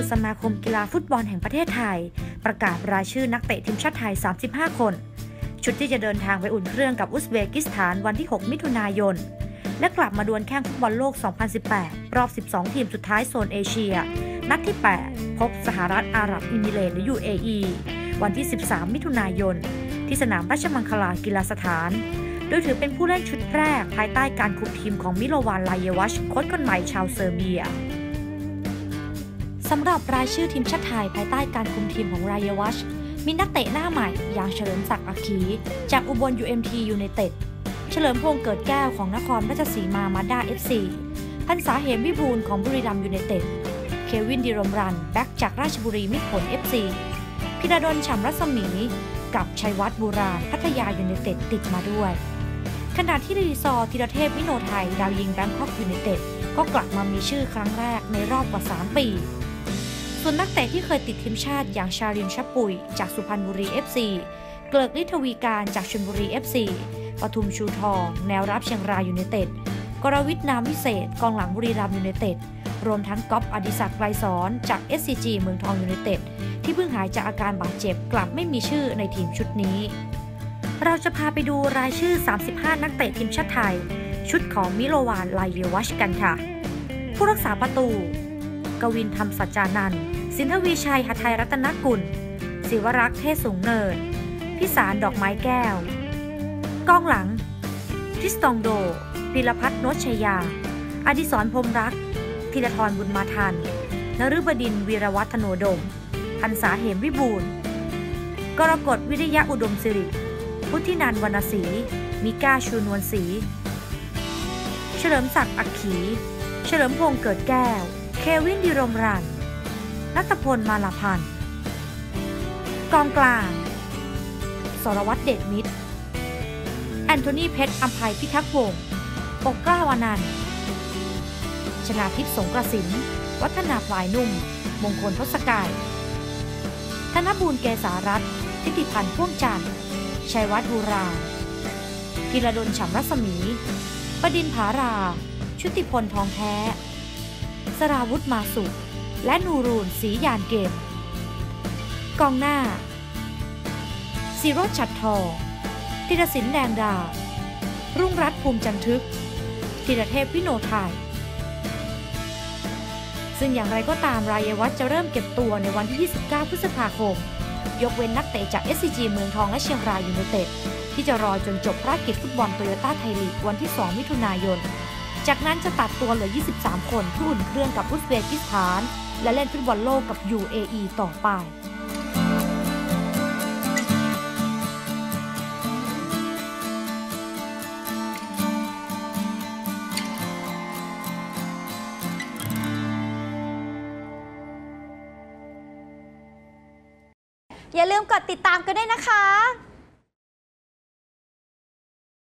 สุดสมาคมกีฬาฟุตบอลแห่งประเทศไทย ประกาศรายชื่อนักเตะทีมชาติไทย 35 คน ชุดที่จะเดินทางไปอุ่นเครื่องกับอุซเบกิสถานวันที่ 6 มิถุนายน และกลับมาดวลแข่งฟุตบอลโลก 2018 รอบ 12 ทีมสุดท้ายโซนเอเชีย นัดที่ 8 พบสหรัฐอาหรับอิมิเรตหรือ UAE วันที่ 13 มิถุนายน ที่สนามราชมังคลากีฬาสถาน โดยถือเป็นผู้เล่นชุดแรกภายใต้การคุมทีมของมิโลวานลายเยวัชโค้ชคนใหม่ชาวเซอร์เบียำหรับรายชื่อทีมชาติไทยภายใต้การคุมทีมของรายวัช มีนักเตะหน้าใหม่อย่างเฉลิมศักดิ์อัคคีจากอุบล UMT ยูไนเต็ด เฉลิมพงษ์เกิดแก้วของนครราชสีมามาด้า FC พันษาเหมวิบูลของบุรีรัมยูไนเต็ด เควินดิรมรัน แบ็กจากราชบุรีมิตรผล FC พิรดลฉ่ำรัศมี กับชัยวัฒน์บูราพัทยายูไนเต็ดติดมาด้วย ขณะที่รีซอธีรเทพวิโนไทยดาวยิงแบงคอกยูไนเต็ดก็กลับมามีชื่อครั้งแรกในรอบกว่า 3 ปี ส่วนนักเตะที่เคยติดทีมชาติอย่างชาลิมชับปุย จากสุพรรณบุรี FC เกลิกฤทธวีการจากชลบุรี FC ปทุมชูทอง แนวรับเชียงรายยูไนเต็ดกรวิทนามวิเศษ กองหลังบุรีรัมย์ยูไนเต็ดรวมทั้งก๊อฟอดิศักดิ์ไกรสอนจาก SCG เมืองทองยูไนเต็ดที่เพิ่งหายจากอาการบาดเจ็บกลับไม่มีชื่อในทีมชุดนี้ เราจะพาไปดูรายชื่อ 35 นักเตะทีมชาติไทย ชุดของมิโลวานไลเยวัชกันค่ะ ผู้รักษาประตู กวินธรรมสัจจานันท์สินทวีชัยหทัยรัตนกุล ศิวรักษ์เทศสูงเนิน พิสารดอกไม้แก้ว กองหลังทิสตองโดพิรพัฒน์โนชยา อดิศรพรมรักธีรทรบุญมาทันนฤบดินวีรวัฒโนดม พันษาเหมวิบูลย์กรกฎวิริยะอุดมสิริ พุทธินันท์วรรณศรี มิก้าชูนวลศรี เฉลิมศักดิ์อักขี เฉลิมพงษ์เกิดแก้ว เควินดิรมรันนัตพลมาลาพันธ์กองกลาง สรวัตรเดชมิตร แอนโทนีเพชรอัมภัยพิทักษ์วงศ์ปกเกล้าวานันท์ชนาทิพย์สงกระสิน วัฒนาพลายนุ่ม มงคลทศกาย ธนบูรณ์เกษารัตทิติพันธ์พ่วงจันทร์ ชัยวัฒน์บูราพิรดลฉ่ำรัศมี ประดินผารา ชุติพลทองแท้ สราวุธมาสุและนูรูนสียานเกม กองหน้าศิโรจน์ฉัดทองธีรศิลป์แดงดา รุ่งรัตน์ภูมิจันทึกธีรเทพวิโนไทย ซึ่งอย่างไรก็ตามรายวัฒจะเริ่มเก็บตัวในวันที่ 29 พฤษภาคม ยกเว้นนักเตะจาก SCG เมืองทองและเชียงรายยูไนเต็ดที่จะรอจนจบภารกิจฟุตบอลโตโยต้าไทยลีกวันที่ 2 มิถุนายน จากนั้นจะตัดตัวเหลือ 23 คนที่อุ่นเครื่องกับอุซเบกิสถาน และเล่นฟุตบอลโลกกับ UAE ต่อไปอย่าลืมกดติดตามกันด้วยนะคะ